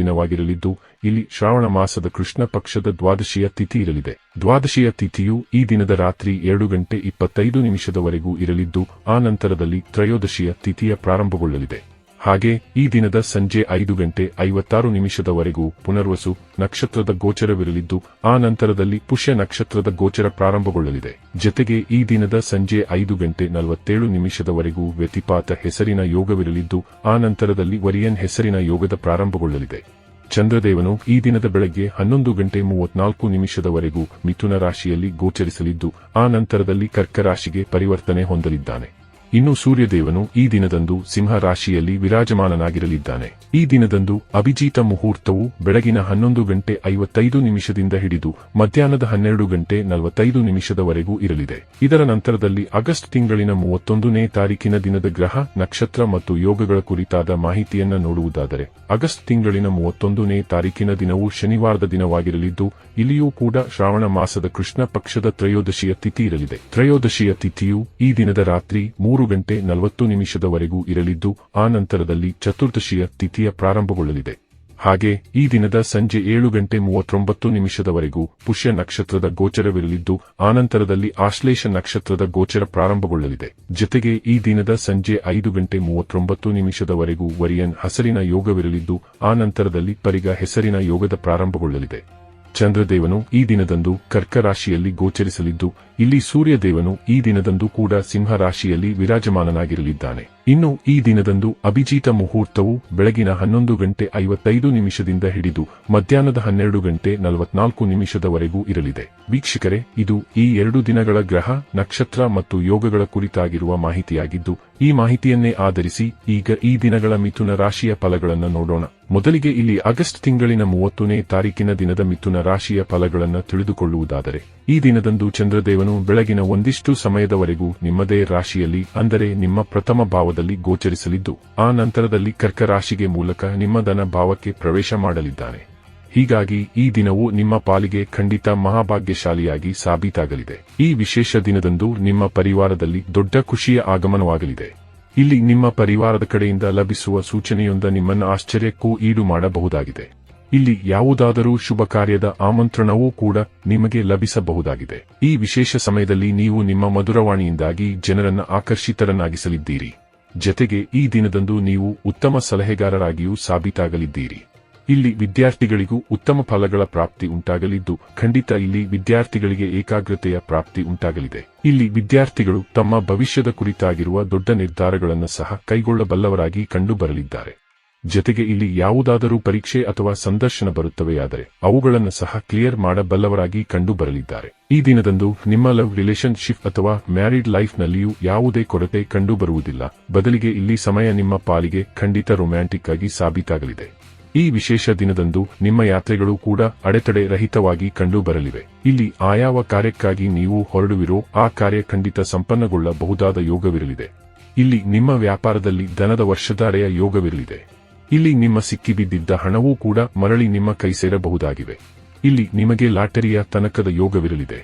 ದಿನವಾಗಿರಲಿದ್ದು, ಇಲ್ಲಿ ಶ್ರಾವಣ ಮಾಸದ ಕೃಷ್ಣ ಪಕ್ಷದ ದ್ವಾದಶಿಯ ತಿಥಿ ಇರಲಿದೆ. ದ್ವಾದಶಿಯ ತಿಥಿಯು ಈ ದಿನದ ರಾತ್ರಿ ಎರಡು ಗಂಟೆ ಇಪ್ಪತ್ತೈದು ನಿಮಿಷದವರೆಗೂ ಇರಲಿದ್ದು, ಆ ನಂತರದಲ್ಲಿ ತ್ರಯೋದಶಿಯ ತಿಥಿಯ ಪ್ರಾರಂಭಗೊಳ್ಳಲಿದೆ. ಹಾಗೆ, ಈ ದಿನದ ಸಂಜೆ ಐದು ಗಂಟೆ ಐವತ್ತಾರು ನಿಮಿಷದವರೆಗೂ ಪುನರ್ವಸು ನಕ್ಷತ್ರದ ಗೋಚರವಿರಲಿದ್ದು, ಆ ನಂತರದಲ್ಲಿ ಪುಷ್ಯ ನಕ್ಷತ್ರದ ಗೋಚರ ಪ್ರಾರಂಭಗೊಳ್ಳಲಿದೆ. ಜತೆಗೆ ಈ ದಿನದ ಸಂಜೆ ಐದು ಗಂಟೆ ನಲವತ್ತೇಳು ನಿಮಿಷದವರೆಗೂ ವ್ಯತಿಪಾತ ಹೆಸರಿನ ಯೋಗವಿರಲಿದ್ದು, ಆ ನಂತರದಲ್ಲಿ ವರಿಯನ್ ಹೆಸರಿನ ಯೋಗದ ಪ್ರಾರಂಭಗೊಳ್ಳಲಿದೆ. ಚಂದ್ರದೇವನು ಈ ದಿನದ ಬೆಳಗ್ಗೆ ಹನ್ನೊಂದು ಗಂಟೆ ಮೂವತ್ನಾಲ್ಕು ನಿಮಿಷದವರೆಗೂ ಮಿಥುನ ರಾಶಿಯಲ್ಲಿ ಗೋಚರಿಸಲಿದ್ದು, ಆ ನಂತರದಲ್ಲಿ ಕರ್ಕ ರಾಶಿಗೆ ಪರಿವರ್ತನೆ ಹೊಂದಲಿದ್ದಾನೆ. ಇನ್ನು ಸೂರ್ಯದೇವನು ಈ ದಿನದಂದು ಸಿಂಹ ರಾಶಿಯಲ್ಲಿ ವಿರಾಜಮಾನನಾಗಿರಲಿದ್ದಾನೆ. ಈ ದಿನದಂದು ಅಭಿಜಿತ ಮುಹೂರ್ತವು ಬೆಳಗಿನ ಹನ್ನೊಂದು ಗಂಟೆ ಐವತ್ತೈದು ನಿಮಿಷದಿಂದ ಹಿಡಿದು ಮಧ್ಯಾಹ್ನದ ಹನ್ನೆರಡು ಗಂಟೆ ನಲವತ್ತೈದು ನಿಮಿಷದವರೆಗೂ ಇರಲಿದೆ. ಇದರ ನಂತರದಲ್ಲಿ ಆಗಸ್ಟ್ ತಿಂಗಳಿನ ಮೂವತ್ತೊಂದನೇ ತಾರೀಕಿನ ದಿನದ ಗ್ರಹ, ನಕ್ಷತ್ರ ಮತ್ತು ಯೋಗಗಳ ಕುರಿತಾದ ಮಾಹಿತಿಯನ್ನು ನೋಡುವುದಾದರೆ, ಆಗಸ್ಟ್ ತಿಂಗಳಿನ ಮೂವತ್ತೊಂದನೇ ತಾರೀಕಿನ ದಿನವು ಶನಿವಾರದ ದಿನವಾಗಿರಲಿದ್ದು, ಇಲ್ಲಿಯೂ ಕೂಡ ಶ್ರಾವಣ ಮಾಸದ ಕೃಷ್ಣ ಪಕ್ಷದ ತ್ರಯೋದಶಿಯ ತಿಥಿ ಇರಲಿದೆ. ತ್ರಯೋದಶಿಯ ತಿಥಿಯು ಈ ದಿನದ ರಾತ್ರಿ ಮೂರು ಗಂಟೆ ನಲವತ್ತು ನಿಮಿಷದವರೆಗೂ ಇರಲಿದ್ದು, ಆ ನಂತರದಲ್ಲಿ ಚತುರ್ದಶಿಯ ತಿಥಿಯ ಪ್ರಾರಂಭಗೊಳ್ಳಲಿದೆ. ಹಾಗೆ, ಈ ದಿನದ ಸಂಜೆ ಏಳು ಗಂಟೆ ಮೂವತ್ತೊಂಬತ್ತು ನಿಮಿಷದವರೆಗೂ ಪುಷ್ಯ ನಕ್ಷತ್ರದ ಗೋಚರವಿರಲಿದ್ದು ಆನಂತರದಲ್ಲಿ ಆಶ್ಲೇಷ ನಕ್ಷತ್ರದ ಗೋಚರ ಪ್ರಾರಂಭಗೊಳ್ಳಲಿದೆ. ಜೊತೆಗೆ, ಈ ದಿನದ ಸಂಜೆ ಐದು ಗಂಟೆ ಮೂವತ್ತೊಂಬತ್ತು ನಿಮಿಷದವರೆಗೂ ವರಿಯನ್ ಹಸರಿನ ಯೋಗವಿರಲಿದ್ದು, ಆ ನಂತರದಲ್ಲಿ ಪರಿಗ ಹೆಸರಿನ ಯೋಗದ ಪ್ರಾರಂಭಗೊಳ್ಳಲಿದೆ. ಚಂದ್ರದೇವನು ಈ ದಿನದಂದು ಕರ್ಕ ರಾಶಿಯಲ್ಲಿ ಗೋಚರಿಸಲಿದ್ದು ಇಲ್ಲಿ ಸೂರ್ಯದೇವನು ಈ ದಿನದಂದು ಕೂಡ ಸಿಂಹ ರಾಶಿಯಲ್ಲಿ ವಿರಾಜಮಾನನಾಗಿರಲಿದ್ದಾನೆ. ಇನ್ನು ಈ ದಿನದಂದು ಅಭಿಜೀತ ಮುಹೂರ್ತವು ಬೆಳಗಿನ ಹನ್ನೊಂದು ಗಂಟೆ ಐವತ್ತೈದು ನಿಮಿಷದಿಂದ ಹಿಡಿದು ಮಧ್ಯಾಹ್ನದ ಹನ್ನೆರಡು ಗಂಟೆ ನಲವತ್ನಾಲ್ಕು ನಿಮಿಷದವರೆಗೂ ಇರಲಿದೆ. ವೀಕ್ಷಕರೇ, ಇದು ಈ ಎರಡು ದಿನಗಳ ಗ್ರಹ, ನಕ್ಷತ್ರ ಮತ್ತು ಯೋಗಗಳ ಕುರಿತಾಗಿರುವ ಮಾಹಿತಿಯಾಗಿದ್ದು, ಈ ಮಾಹಿತಿಯನ್ನೇ ಆಧರಿಸಿ ಈಗ ಈ ದಿನಗಳ ಮಿಥುನ ರಾಶಿಯ ಫಲಗಳನ್ನು ನೋಡೋಣ. ಮೊದಲಿಗೆ ಇಲ್ಲಿ ಆಗಸ್ಟ್ ತಿಂಗಳಿನ ಮೂವತ್ತನೇ ತಾರೀಕಿನ ದಿನದ ಮಿಥುನ ರಾಶಿಯ ಫಲಗಳನ್ನು ತಿಳಿದುಕೊಳ್ಳುವುದಾದರೆ ಈ ದಿನದಂದು ಚಂದ್ರದೇವನು ಬೆಳಗಿನ ಒಂದಿಷ್ಟು ಸಮಯದವರೆಗೂ ನಿಮ್ಮದೇ ರಾಶಿಯಲ್ಲಿ, ಅಂದರೆ ನಿಮ್ಮ ಪ್ರಥಮ ಭಾವದಲ್ಲಿ ಗೋಚರಿಸಲಿದ್ದು, ಆ ನಂತರದಲ್ಲಿ ಕರ್ಕ ರಾಶಿಗೆ ಮೂಲಕ ನಿಮ್ಮ ಧನ ಭಾವಕ್ಕೆ ಪ್ರವೇಶ ಮಾಡಲಿದ್ದಾನೆ. ಹೀಗಾಗಿ ಈ ದಿನವು ನಿಮ್ಮ ಪಾಲಿಗೆ ಖಂಡಿತ ಮಹಾಭಾಗ್ಯಶಾಲಿಯಾಗಿ ಸಾಬೀತಾಗಲಿದೆ. ಈ ವಿಶೇಷ ದಿನದಂದು ನಿಮ್ಮ ಪರಿವಾರದಲ್ಲಿ ದೊಡ್ಡ ಖುಷಿಯ ಆಗಮನವಾಗಲಿದೆ. ಇಲ್ಲಿ ನಿಮ್ಮ ಪರಿವಾರದ ಕಡೆಯಿಂದ ಲಭಿಸುವ ಸೂಚನೆಯೊಂದ ನಿಮ್ಮನ್ನು ಆಶ್ಚರ್ಯಕ್ಕೂ ಈಡು ಮಾಡಬಹುದಾಗಿದೆ. ಇಲ್ಲಿ ಯಾವುದಾದರೂ ಶುಭ ಕಾರ್ಯದ ಆಮಂತ್ರಣವೂ ಕೂಡ ನಿಮಗೆ ಲಭಿಸಬಹುದಾಗಿದೆ. ಈ ವಿಶೇಷ ಸಮಯದಲ್ಲಿ ನೀವು ನಿಮ್ಮ ಮಧುರವಾಣಿಯಿಂದಾಗಿ ಜನರನ್ನು ಆಕರ್ಷಿತರನ್ನಾಗಿಸಲಿದ್ದೀರಿ. ಜತೆಗೆ ಈ ದಿನದಂದು ನೀವು ಉತ್ತಮ ಸಲಹೆಗಾರರಾಗಿಯೂ ಸಾಬೀತಾಗಲಿದ್ದೀರಿ. ಇಲ್ಲಿ ವಿದ್ಯಾರ್ಥಿಗಳಿಗೂ ಉತ್ತಮ ಫಲಗಳ ಪ್ರಾಪ್ತಿ ಉಂಟಾಗಲಿದ್ದು, ಖಂಡಿತ ಇಲ್ಲಿ ವಿದ್ಯಾರ್ಥಿಗಳಿಗೆ ಏಕಾಗ್ರತೆಯ ಪ್ರಾಪ್ತಿ ಉಂಟಾಗಲಿದೆ. ಇಲ್ಲಿ ವಿದ್ಯಾರ್ಥಿಗಳು ತಮ್ಮ ಭವಿಷ್ಯದ ಕುರಿತಾಗಿರುವ ದೊಡ್ಡ ನಿರ್ಧಾರಗಳನ್ನು ಸಹ ಕೈಗೊಳ್ಳಬಲ್ಲವರಾಗಿ ಕಂಡುಬರಲಿದ್ದಾರೆ. ಜತೆಗೆ ಇಲ್ಲಿ ಯಾವುದಾದರೂ ಪರೀಕ್ಷೆ ಅಥವಾ ಸಂದರ್ಶನ ಬರುತ್ತವೆಯಾದರೆ ಅವುಗಳನ್ನು ಸಹ ಕ್ಲಿಯರ್ ಮಾಡಬಲ್ಲವರಾಗಿ ಕಂಡು ಬರಲಿದ್ದಾರೆ ಈ ದಿನದಂದು ನಿಮ್ಮ ಲವ್ ರಿಲೇಶನ್ಶಿಪ್ ಅಥವಾ ಮ್ಯಾರಿಡ್ ಲೈಫ್ನಲ್ಲಿಯೂ ಯಾವುದೇ ಕೊರತೆ ಕಂಡುಬರುವುದಿಲ್ಲ. ಬದಲಿಗೆ ಇಲ್ಲಿ ಸಮಯ ನಿಮ್ಮ ಪಾಲಿಗೆ ಖಂಡಿತ ರೊಮ್ಯಾಂಟಿಕ್ ಆಗಿ ಸಾಬೀತಾಗಲಿದೆ. ಈ ವಿಶೇಷ ದಿನದಂದು ನಿಮ್ಮ ಯಾತ್ರೆಗಳು ಕೂಡ ಅಡೆತಡೆ ರಹಿತವಾಗಿ ಕಂಡು ಬರಲಿವೆ ಇಲ್ಲಿ ಆಯಾವ ಕಾರ್ಯಕ್ಕಾಗಿ ನೀವು ಹೊರಡುವಿರೋ ಆ ಕಾರ್ಯ ಖಂಡಿತ ಸಂಪನ್ನಗೊಳ್ಳಬಹುದಾದ ಯೋಗವಿರಲಿದೆ. ಇಲ್ಲಿ ನಿಮ್ಮ ವ್ಯಾಪಾರದಲ್ಲಿ ಧನದ ವರ್ಷಧಾರೆಯ ಯೋಗವಿರಲಿದೆ. ಇಲ್ಲಿ ನಿಮ್ಮ ಸಿಕ್ಕಿಬಿದ್ದಿದ್ದ ಹಣವೂ ಕೂಡ ಮರಳಿ ನಿಮ್ಮ ಕೈ ಸೇರಬಹುದಾಗಿವೆ. ಇಲ್ಲಿ ನಿಮಗೆ ಲಾಟರಿಯ ತನಕದ ಯೋಗವಿರಲಿದೆ.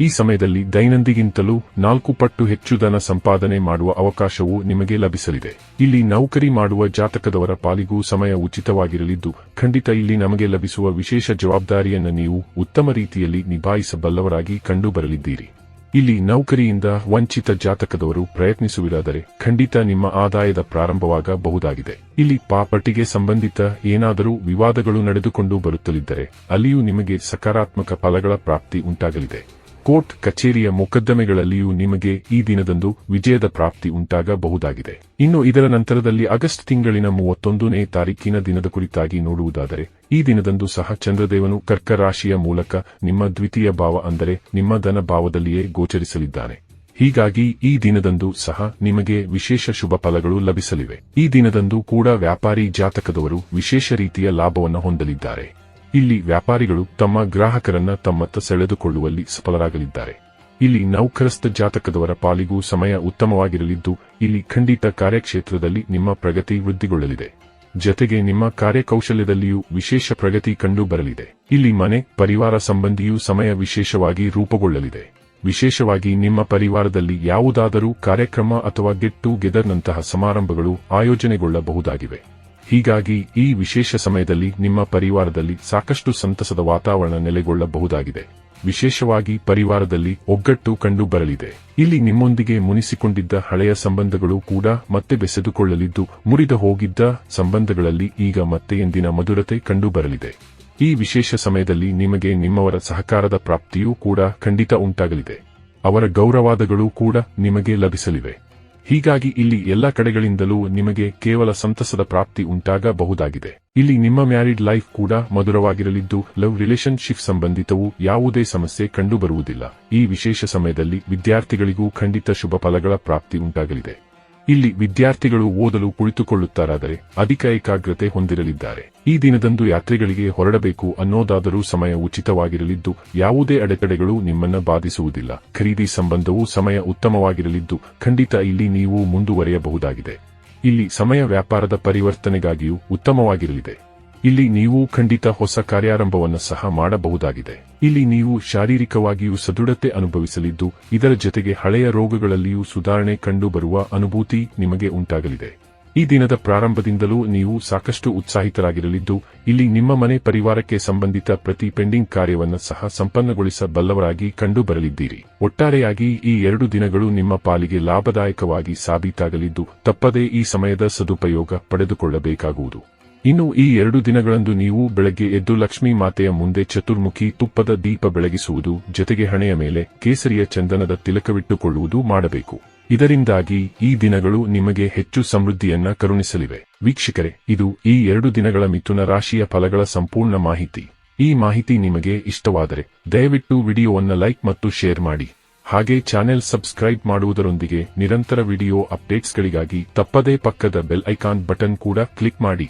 ಈ ಸಮಯದಲ್ಲಿ ದೈನಂದಿಗಿಂತಲೂ ನಾಲ್ಕು ಪಟ್ಟು ಹೆಚ್ಚು ಧನ ಸಂಪಾದನೆ ಮಾಡುವ ಅವಕಾಶವು ನಿಮಗೆ ಲಭಿಸಲಿದೆ. ಇಲ್ಲಿ ನೌಕರಿ ಮಾಡುವ ಜಾತಕದವರ ಪಾಲಿಗೂ ಸಮಯ ಉಚಿತವಾಗಿರಲಿದ್ದು, ಖಂಡಿತ ಇಲ್ಲಿ ನಮಗೆ ಲಭಿಸುವ ವಿಶೇಷ ಜವಾಬ್ದಾರಿಯನ್ನು ನೀವು ಉತ್ತಮ ರೀತಿಯಲ್ಲಿ ನಿಭಾಯಿಸಬಲ್ಲವರಾಗಿ ಕಂಡುಬರಲಿದ್ದೀರಿ. ಇಲ್ಲಿ ನೌಕರಿಯಿಂದ ವಂಚಿತ ಜಾತಕದವರು ಪ್ರಯತ್ನಿಸುವುದಾದರೆ ಖಂಡಿತ ನಿಮ್ಮ ಆದಾಯದ ಪ್ರಾರಂಭವಾಗಬಹುದಾಗಿದೆ. ಇಲ್ಲಿ ಪಾಪಟಿಗೆ ಸಂಬಂಧಿತ ಏನಾದರೂ ವಿವಾದಗಳು ನಡೆದುಕೊಂಡು ಬರುತ್ತಲಿದ್ದರೆ ಅಲ್ಲಿಯೂ ನಿಮಗೆ ಸಕಾರಾತ್ಮಕ ಫಲಗಳ ಪ್ರಾಪ್ತಿ ಉಂಟಾಗಲಿದೆ. ಕೋರ್ಟ್ ಕಚೇರಿಯ ಮೊಕದ್ದಮೆಗಳಲ್ಲಿಯೂ ನಿಮಗೆ ಈ ದಿನದಂದು ವಿಜಯದ ಪ್ರಾಪ್ತಿ ಉಂಟಾಗಬಹುದಾಗಿದೆ. ಇನ್ನು ಇದರ ನಂತರದಲ್ಲಿ ಆಗಸ್ಟ್ ತಿಂಗಳಿನ ಮೂವತ್ತೊಂದನೇ ತಾರೀಕಿನ ದಿನದ ಕುರಿತಾಗಿ ನೋಡುವುದಾದರೆ, ಈ ದಿನದಂದು ಸಹ ಚಂದ್ರದೇವನು ಕರ್ಕ ರಾಶಿಯ ಮೂಲಕ ನಿಮ್ಮ ದ್ವಿತೀಯ ಭಾವ ಅಂದರೆ ನಿಮ್ಮ ಧನ ಭಾವದಲ್ಲಿಯೇ ಗೋಚರಿಸಲಿದ್ದಾನೆ. ಹೀಗಾಗಿ ಈ ದಿನದಂದು ಸಹ ನಿಮಗೆ ವಿಶೇಷ ಶುಭ ಫಲಗಳು ಲಭಿಸಲಿವೆ. ಈ ದಿನದಂದು ಕೂಡ ವ್ಯಾಪಾರಿ ಜಾತಕದವರು ವಿಶೇಷ ರೀತಿಯ ಲಾಭವನ್ನು ಹೊಂದಲಿದ್ದಾರೆ. ಇಲ್ಲಿ ವ್ಯಾಪಾರಿಗಳು ತಮ್ಮ ಗ್ರಾಹಕರನ್ನ ತಮ್ಮತ್ತ ಸೆಳೆದುಕೊಳ್ಳುವಲ್ಲಿ ಸಫಲರಾಗಲಿದ್ದಾರೆ. ಇಲ್ಲಿ ನೌಕರಸ್ಥ ಜಾತಕದವರ ಪಾಲಿಗೂ ಸಮಯ ಉತ್ತಮವಾಗಿರಲಿದ್ದು, ಇಲ್ಲಿ ಖಂಡಿತ ಕಾರ್ಯಕ್ಷೇತ್ರದಲ್ಲಿ ನಿಮ್ಮ ಪ್ರಗತಿ ವೃದ್ಧಿಗೊಳ್ಳಲಿದೆ. ಜತೆಗೆ ನಿಮ್ಮ ಕಾರ್ಯಕೌಶಲ್ಯದಲ್ಲಿಯೂ ವಿಶೇಷ ಪ್ರಗತಿ ಕಂಡು ಬರಲಿದೆ ಇಲ್ಲಿ ಮನೆ, ಪರಿವಾರ ಸಂಬಂಧಿಯೂ ಸಮಯ ವಿಶೇಷವಾಗಿ ರೂಪುಗೊಳ್ಳಲಿದೆ. ವಿಶೇಷವಾಗಿ ನಿಮ್ಮ ಪರಿವಾರದಲ್ಲಿ ಯಾವುದಾದರೂ ಕಾರ್ಯಕ್ರಮ ಅಥವಾ ಗೆಟ್ ಟುಗೆದರ್ನಂತಹ ಸಮಾರಂಭಗಳು ಆಯೋಜನೆಗೊಳ್ಳಬಹುದಾಗಿವೆ. ಹೀಗಾಗಿ ಈ ವಿಶೇಷ ಸಮಯದಲ್ಲಿ ನಿಮ್ಮ ಪರಿವಾರದಲ್ಲಿ ಸಾಕಷ್ಟು ಸಂತಸದ ವಾತಾವರಣ ನೆಲೆಗೊಳ್ಳಬಹುದಾಗಿದೆ. ವಿಶೇಷವಾಗಿ ಪರಿವಾರದಲ್ಲಿ ಒಗ್ಗಟ್ಟು ಕಂಡು ಬರಲಿದೆ ಇಲ್ಲಿ ನಿಮ್ಮೊಂದಿಗೆ ಮುನಿಸಿಕೊಂಡಿದ್ದ ಹಳೆಯ ಸಂಬಂಧಗಳು ಕೂಡ ಮತ್ತೆ ಬೆಸೆದುಕೊಳ್ಳಲಿದ್ದು, ಮುರಿದ ಹೋಗಿದ್ದ ಸಂಬಂಧಗಳಲ್ಲಿ ಈಗ ಮತ್ತೆ ಎಂದಿನ ಮಧುರತೆ ಕಂಡು ಬರಲಿದೆ ಈ ವಿಶೇಷ ಸಮಯದಲ್ಲಿ ನಿಮಗೆ ನಿಮ್ಮವರ ಸಹಕಾರದ ಪ್ರಾಪ್ತಿಯೂ ಕೂಡ ಖಂಡಿತ ಉಂಟಾಗಲಿದೆ. ಅವರ ಗೌರವಾದಗಳು ಕೂಡ ನಿಮಗೆ ಲಭಿಸಲಿವೆ. ಹೀಗಾಗಿ ಇಲ್ಲಿ ಎಲ್ಲ ಕಡೆಗಳಿಂದಲೂ ನಿಮಗೆ ಕೇವಲ ಸಂತಸದ ಪ್ರಾಪ್ತಿ ಉಂಟಾಗಬಹುದಾಗಿದೆ. ಇಲ್ಲಿ ನಿಮ್ಮ ಮ್ಯಾರಿಡ್ ಲೈಫ್ ಕೂಡ ಮಧುರವಾಗಿರಲಿದ್ದು, ಲವ್ ರಿಲೇಶನ್ಶಿಪ್ ಸಂಬಂಧಿತವು ಯಾವುದೇ ಸಮಸ್ಯೆ ಕಂಡುಬರುವುದಿಲ್ಲ. ಈ ವಿಶೇಷ ಸಮಯದಲ್ಲಿ ವಿದ್ಯಾರ್ಥಿಗಳಿಗೂ ಖಂಡಿತ ಶುಭ ಫಲಗಳ ಪ್ರಾಪ್ತಿ ಉಂಟಾಗಲಿದೆ. ಇಲ್ಲಿ ವಿದ್ಯಾರ್ಥಿಗಳು ಓದಲು ಕುಳಿತುಕೊಳ್ಳುತ್ತಾರಾದರೆ ಅಧಿಕ ಏಕಾಗ್ರತೆ ಹೊಂದಿರಲಿದ್ದಾರೆ. ಈ ದಿನದಂದು ಯಾತ್ರೆಗಳಿಗೆ ಹೊರಡಬೇಕು ಅನ್ನೋದಾದರೂ ಸಮಯ ಉಚಿತವಾಗಿರಲಿದ್ದು, ಯಾವುದೇ ಅಡೆತಡೆಗಳು ನಿಮ್ಮನ್ನ ಬಾಧಿಸುವುದಿಲ್ಲ. ಖರೀದಿ ಸಂಬಂಧವೂ ಸಮಯ ಉತ್ತಮವಾಗಿರಲಿದ್ದು, ಖಂಡಿತ ಇಲ್ಲಿ ನೀವು ಮುಂದುವರಿಯಬಹುದಾಗಿದೆ. ಇಲ್ಲಿ ಸಮಯ ವ್ಯಾಪಾರದ ಪರಿವರ್ತನೆಗಾಗಿಯೂ ಉತ್ತಮವಾಗಿರಲಿದೆ. ಇಲ್ಲಿ ನೀವು ಖಂಡಿತ ಹೊಸ ಕಾರ್ಯಾರಂಭವನ್ನು ಸಹ ಮಾಡಬಹುದಾಗಿದೆ. ಇಲ್ಲಿ ನೀವು ಶಾರೀರಿಕವಾಗಿಯೂ ಸದೃಢತೆ ಅನುಭವಿಸಲಿದ್ದು, ಇದರ ಜೊತೆಗೆ ಹಳೆಯ ರೋಗಗಳಲ್ಲಿಯೂ ಸುಧಾರಣೆ ಕಂಡುಬರುವ ಅನುಭೂತಿ ನಿಮಗೆ ಉಂಟಾಗಲಿದೆ. ಈ ದಿನದ ಪ್ರಾರಂಭದಿಂದಲೂ ನೀವು ಸಾಕಷ್ಟು ಉತ್ಸಾಹಿತರಾಗಿರಲಿದ್ದು, ಇಲ್ಲಿ ನಿಮ್ಮ ಮನೆ ಪರಿವಾರಕ್ಕೆ ಸಂಬಂಧಿತ ಪ್ರತಿ ಪೆಂಡಿಂಗ್ ಕಾರ್ಯವನ್ನು ಸಹ ಸಂಪನ್ನಗೊಳಿಸಬಲ್ಲವರಾಗಿ ಕಂಡುಬರಲಿದ್ದೀರಿ. ಒಟ್ಟಾರೆಯಾಗಿ ಈ ಎರಡು ದಿನಗಳು ನಿಮ್ಮ ಪಾಲಿಗೆ ಲಾಭದಾಯಕವಾಗಿ ಸಾಬೀತಾಗಲಿದ್ದು, ತಪ್ಪದೇ ಈ ಸಮಯದ ಸದುಪಯೋಗ ಪಡೆದುಕೊಳ್ಳಬೇಕಾಗುವುದು. ಇನ್ನು ಈ ಎರಡು ದಿನಗಳಂದು ನೀವು ಬೆಳಗ್ಗೆ ಎದ್ದು ಲಕ್ಷ್ಮೀ ಮಾತೆಯ ಮುಂದೆ ಚತುರ್ಮುಖಿ ತುಪ್ಪದ ದೀಪ ಬೆಳಗಿಸುವುದು, ಜೊತೆಗೆ ಹಣೆಯ ಮೇಲೆ ಕೇಸರಿಯ ಚಂದನದ ತಿಲಕವಿಟ್ಟುಕೊಳ್ಳುವುದು ಮಾಡಬೇಕು. ಇದರಿಂದಾಗಿ ಈ ದಿನಗಳು ನಿಮಗೆ ಹೆಚ್ಚು ಸಮೃದ್ಧಿಯನ್ನ ಕರುಣಿಸಲಿವೆ. ವೀಕ್ಷಕರೇ, ಇದು ಈ ಎರಡು ದಿನಗಳ ಮಿಥುನ ರಾಶಿಯ ಫಲಗಳ ಸಂಪೂರ್ಣ ಮಾಹಿತಿ. ಈ ಮಾಹಿತಿ ನಿಮಗೆ ಇಷ್ಟವಾದರೆ ದಯವಿಟ್ಟು ವಿಡಿಯೋವನ್ನು ಲೈಕ್ ಮತ್ತು ಶೇರ್ ಮಾಡಿ. ಹಾಗೆ ಚಾನೆಲ್ ಸಬ್ಸ್ಕ್ರೈಬ್ ಮಾಡುವುದರೊಂದಿಗೆ ನಿರಂತರ ವಿಡಿಯೋ ಅಪ್ಡೇಟ್ಸ್ಗಳಿಗಾಗಿ ತಪ್ಪದೇ ಪಕ್ಕದ ಬೆಲ್ ಐಕಾನ್ ಬಟನ್ ಕೂಡ ಕ್ಲಿಕ್ ಮಾಡಿ.